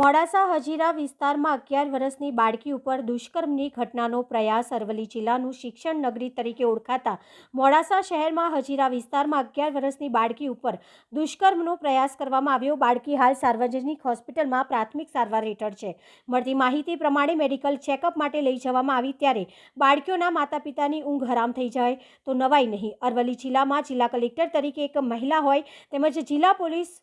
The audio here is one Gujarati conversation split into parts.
મોડાસા હજીરા વિસ્તારમાં અગિયાર વર્ષની બાળકી ઉપર દુષ્કર્મની ઘટનાનો પ્રયાસ અરવલ્લી જિલ્લાનું શિક્ષણ નગરી તરીકે ઓળખાતા મોડાસા શહેરમાં હજીરા વિસ્તારમાં અગિયાર વર્ષની બાળકી ઉપર દુષ્કર્મનો પ્રયાસ કરવામાં આવ્યો. બાળકી હાલ સાર્વજનિક હોસ્પિટલમાં પ્રાથમિક સારવાર હેઠળ છે. મળતી માહિતી પ્રમાણે મેડિકલ ચેકઅપ માટે લઈ જવામાં આવી ત્યારે બાળકીઓના માતા પિતાની ઊંઘ હરામ થઈ જાય તો નવાઈ નહીં. અરવલ્લી જિલ્લામાં જિલ્લા કલેક્ટર તરીકે એક મહિલા હોય તેમજ જિલ્લા પોલીસ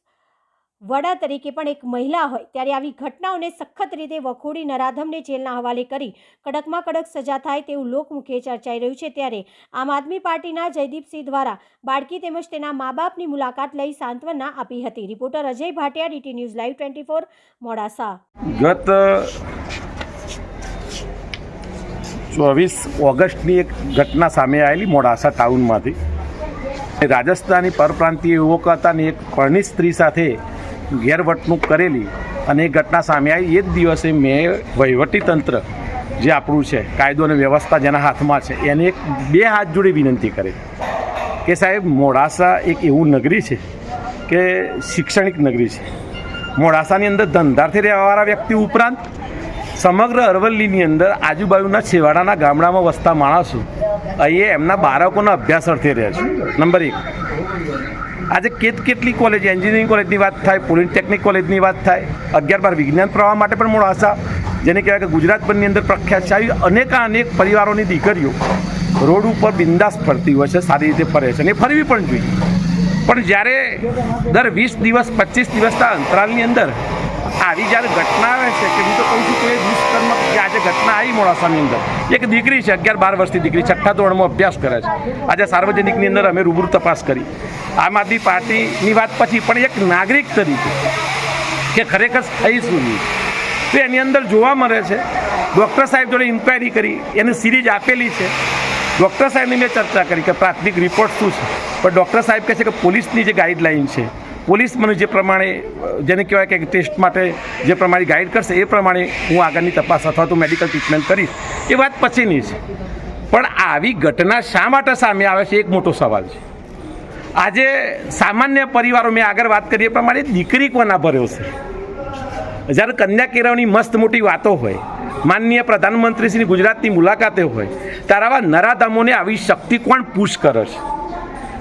વડા તરીકે પણ એક મહિલા હોય, ત્યારે આવી ઘટનાઓને સખત રીતે વખોડી નરાધમને જેલના હવાલે કરી કડકમાં કડક સજા થાય તેવું લોકમુખે ચર્ચાઈ રહ્યું છે. ત્યારે આમ આદમી પાર્ટીના જયદીપસિંહ દ્વારા બાળકી તેમજ તેના મા બાપની મુલાકાત લઈ સાંત્વના આપી હતી. Reporter Ajay Bhatia, DT news live twenty four, Modasa. ગત ચોવીસ ઓગસ્ટની એક ઘટના સામે આવેલી મોડાસા ટાઉનમાંથી. રાજસ્થાની પરપ્રાંતીય યુવક હતા એક પરણિત સ્ત્રી સાથે ગેરવર્તણૂક કરેલી અને એ ઘટના સામે આવી. એ જ દિવસે મેં વહીવટી તંત્ર જે આપણું છે, કાયદો અને વ્યવસ્થા જેના હાથમાં છે, એને એક બે હાથ જોડે વિનંતી કરી કે સાહેબ, મોડાસા એક એવું નગરી છે કે શૈક્ષણિક નગરી છે. મોડાસાની અંદર ધંધાર્થી રહેવાવાળા વ્યક્તિ ઉપરાંત સમગ્ર અરવલ્લીની અંદર આજુબાજુના છેવાડાના ગામડામાં વસતા માણસો અહીંયા એમના બાળકોના અભ્યાસ અર્થે રહે છે. નંબર એક. આજે કેટ કેટલી કોલેજ એન્જિનિયરિંગ કોલેજની વાત થાય પોલિટેકનિક કોલેજની વાત થાય, અગિયાર બાર વિજ્ઞાન પ્રવાહ માટે પણ મોડાસા જેને કહેવાય કે ગુજરાતભરની અંદર પ્રખ્યાત છે. આવી અનેકા અનેક પરિવારોની દીકરીઓ રોડ ઉપર બિંદાસ ફરતી હોય છે, સારી રીતે ફરે છે અને ફરવી પણ જોઈએ. પણ જ્યારે દર વીસ દિવસ, પચીસ દિવસના અંતરાલની અંદર આવી જ્યારે ઘટના આવે છે, કે હું તો કહું છું કે દુષ્કર્મ આજે ઘટના આવી મોડાસાની અંદર, એક દીકરી છે, અગિયાર બાર વર્ષની દીકરી છઠ્ઠા ધોરણમાં અભ્યાસ કરે છે. આજે સાર્વજનિકની અંદર અમે રૂબરૂ તપાસ કરી. આમ આદમી પાર્ટીની વાત પછી પણ એક નાગરિક તરીકે કે ખરેખર થઈ શું તો એની અંદર જોવા મળે છે, ડૉક્ટર સાહેબ જોડે ઇન્ક્વાયરી કરી, એની સિરીઝ આપેલી છે. ડૉક્ટર સાહેબની મેં ચર્ચા કરી કે પ્રાથમિક રિપોર્ટ શું છે? પણ ડૉક્ટર સાહેબ કહે છે કે પોલીસની જે ગાઈડલાઇન છે પોલીસ મને જે પ્રમાણે, જેને કહેવાય કે ટેસ્ટ માટે જે પ્રમાણે ગાઈડ કરશે એ પ્રમાણે હું આગળની તપાસ અથવા તો મેડિકલ ટ્રીટમેન્ટ કરીશ. એ વાત પછીની છે. પણ આવી ઘટના શા માટે સામે આવે છે એક મોટો સવાલ છે. આજે સામાન્ય પરિવારો, મેં આગળ વાત કરી એ પ્રમાણે દીકરી કોના ભર્યો છે? જ્યારે કન્યા કેળવણી મસ્ત મોટી વાતો હોય, માનનીય પ્રધાનમંત્રીશ્રી ગુજરાતની મુલાકાતે હોય, ત્યારે આવા નરાધામોને આવી શક્તિ કોણ પુશ કરે છે?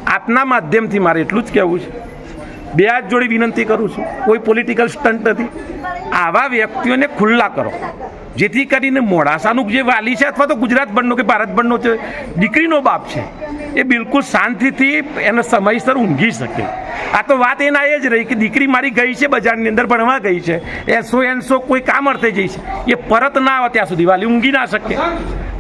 આપના માધ્યમથી મારે એટલું જ કહેવું છે. બે હાથ જોડી વિનંતી કરું છું, કોઈ પોલિટિકલ સ્ટન્ટ નથી. આવા વ્યક્તિઓને ખુલ્લા કરો. જેથી કરીને મોડાસાનું જે વાલી છે અથવા તો ગુજરાત ગુજરાતભરનો કે ભારત ભારતભરનો છે દીકરીનો બાપ છે, એ બિલકુલ શાંતિથી એને સમયસર ઊંઘી શકે. આ તો વાત એના એ જ રહી કે દીકરી મારી ગઈ છે, બજારની અંદર ભણવા ગઈ છે, એસો એનસો કોઈ કામ અર્થે જઈ છે. એ પરત ના આવે ત્યાં સુધી વાલી ઊંઘી ના શકે.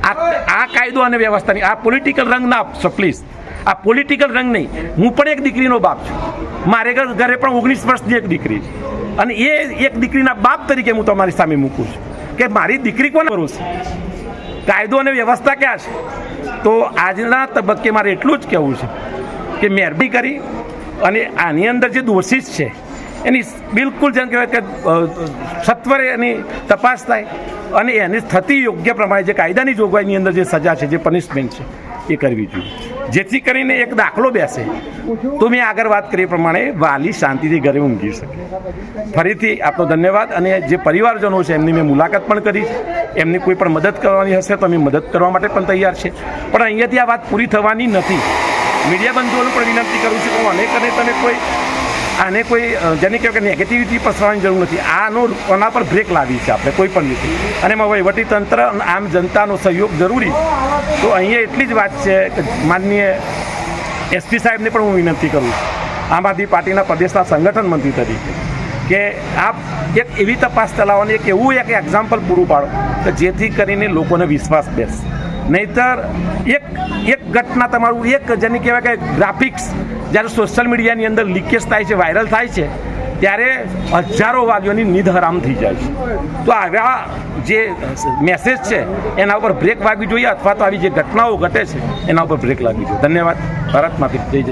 આ આ કાયદો અને વ્યવસ્થાની, આ પોલિટિકલ રંગ ના આપશો પ્લીઝ આ પોલિટિકલ રંગ નહીં. હું પણ એક દીકરીનો બાપ છું. મારે ઘર- પણ ઓગણીસ વર્ષની એક દીકરી છે. અને એ એક દીકરીના બાપ તરીકે હું તમારી સામે મૂકું છું. કે મારી દીકરી કોને ભરોસે કાયદો અને વ્યવસ્થા ક્યાં છે? તો આજના તબક્કે મારે એટલું જ કહેવું છે કે મહેરબાની કરી અને આની અંદર જે દોષિત છે, એની બિલકુલ જેમ કહેવાય કે સત્વરે એની તપાસ થાય અને એની થતી યોગ્ય પ્રમાણે જે કાયદાની જોગવાઈની અંદર જે સજા છે, જે પનિશમેન્ટ છે એ કરવી જોઈએ. જેથી કરીને એક દાખલો બેસે. તો મેં આગળ વાત કરી પ્રમાણે વાલી શાંતિથી ઘરે ઊંઘી શકે. ફરીથી આપનો ધન્યવાદ અને જે પરિવારજનો છે એમની મેં મુલાકાત પણ કરી એમની કોઈ પણ મદદ કરવાની હશે તો અમે મદદ કરવા માટે પણ તૈયાર છે. પણ અહીંયાથી આ વાત પૂરી થવાની નથી. મીડિયા બંધુઓને પણ વિનંતી કરું છું કે અનેક અને તમે કોઈ આને કોઈ જેને કહેવાય કે નેગેટિવિટી પસરવાની જરૂર નથી. આનો આના પર બ્રેક લાવી છે આપણે, કોઈ પણ રીતે. અને એમાં વહીવટી તંત્ર અને આમ જનતાનો સહયોગ જરૂરી. તો અહીંયા એટલી જ વાત છે કે માનનીય એસપી સાહેબને પણ હું વિનંતી કરું છું. આમ આદમી પાર્ટીના પ્રદેશના સંગઠન મંત્રી તરીકે. કે આપ એક એવી તપાસ ચલાવવાની, એક એવું એક એક્ઝામ્પલ પૂરું પાડો કે જેથી કરીને લોકોને વિશ્વાસ બેસે. નહીતર એક એક ઘટના તમારું એક, જેને કહેવાય કે ગ્રાફિક્સ જ્યારે સોશિયલ મીડિયાની અંદર લીકેજ થાય છે વાયરલ થાય છે, ત્યારે હજારો વાલીઓની નિધ હરામ થઈ જાય છે. તો આવા જે મેસેજ છે, એના ઉપર બ્રેક વાગવી જોઈએ, અથવા તો આવી જે ઘટનાઓ ઘટે છે, એના ઉપર બ્રેક લાગવી જોઈએ. ધન્યવાદ. ભારતમાંથી જય જય